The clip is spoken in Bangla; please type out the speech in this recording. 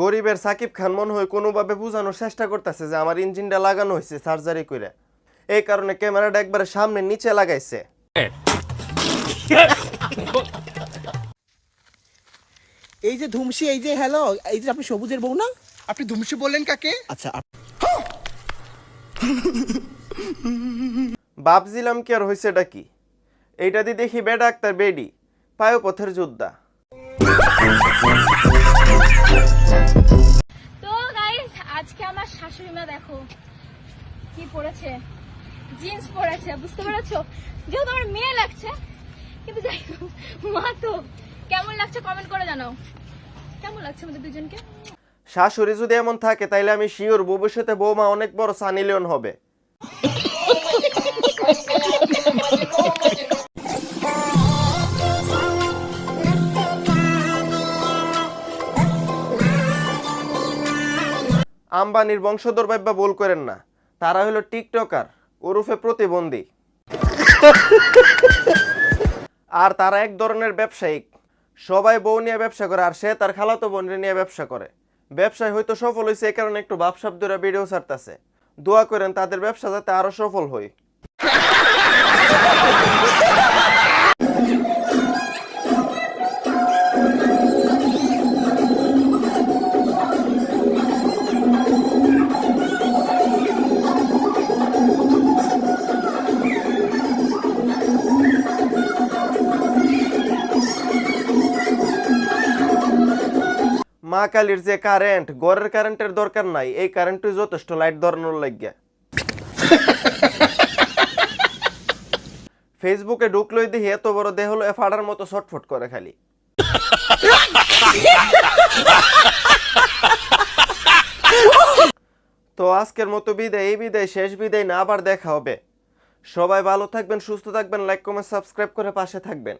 গরিবের সাকিব খান মনে হয় কোনোভাবে বোঝানোর চেষ্টা করতেছে যে আমার ইঞ্জিনটা লাগানো হয়েছে সার্জারি করে এই কারণে ক্যামেরাটা একবারে সামনে নিচে লাগাইছে। এই যে ধুমসি এই যে হ্যালো এই যে আপনি সবুজের বউ না? আপনি ধুমসি বললেন কাকে? আচ্ছা ভাবছিলাম কি আর হয়েছে এটা কি? এইটা দিয়ে দেখি বেডা ডাক্তার বেডি পায়ু পথের যোদ্ধা। শাশুড়ি মা দেখো কি পরেছে জিন্স পরেছে বুঝতে পেরেছ? যেহেতু আমার মেয়ে লাগছে কিন্তু যাই হোক, মা তো কেমন লাগছে কমেন্ট করে জানাও। কেমন লাগছে আমাদের দুজনকে? শাশুড়ি যদি এমন থাকে তাইলে আমি শিওর ভবিষ্যতে বৌমা অনেক বড় সানি লিওন হবে। আম্বানির বংশধর ভাইবা বল করেন না। তারা হলো টিকটকার, ওরফে প্রতিবন্ধী। আর তারা এক ধরনের ব্যবসায়িক। সবাই বউ নিয়ে ব্যবসা করে, আর সে তার খালাতো বোন নিয়ে ব্যবসা করে। ব্যবসায় হয়তো সফল হয়েছে এ কারণে একটু ভাবসাব ধরে ভিডিও ছাড়তেছে। দোয়া করেন তাদের ব্যবসা যাতে আরও সফল হয়। মা কালীর যে কারেন্ট ঘরের কারেন্টের দরকার নাই, এই কারেন্টই যথেষ্ট লাইট ধরানোর লাগিয়া। ফেসবুকে ঢুকলোই দেখি এত বড় দেহ হলো ফাড়ার মতো ছটফট করে খালি। তো আজকের মতো বিদায়, এই বিদায়, শেষ বিদায় না, আবার দেখা হবে। সবাই ভালো থাকবেন, সুস্থ থাকবেন লাইক কমেন্ট সাবস্ক্রাইব করে পাশে থাকবেন।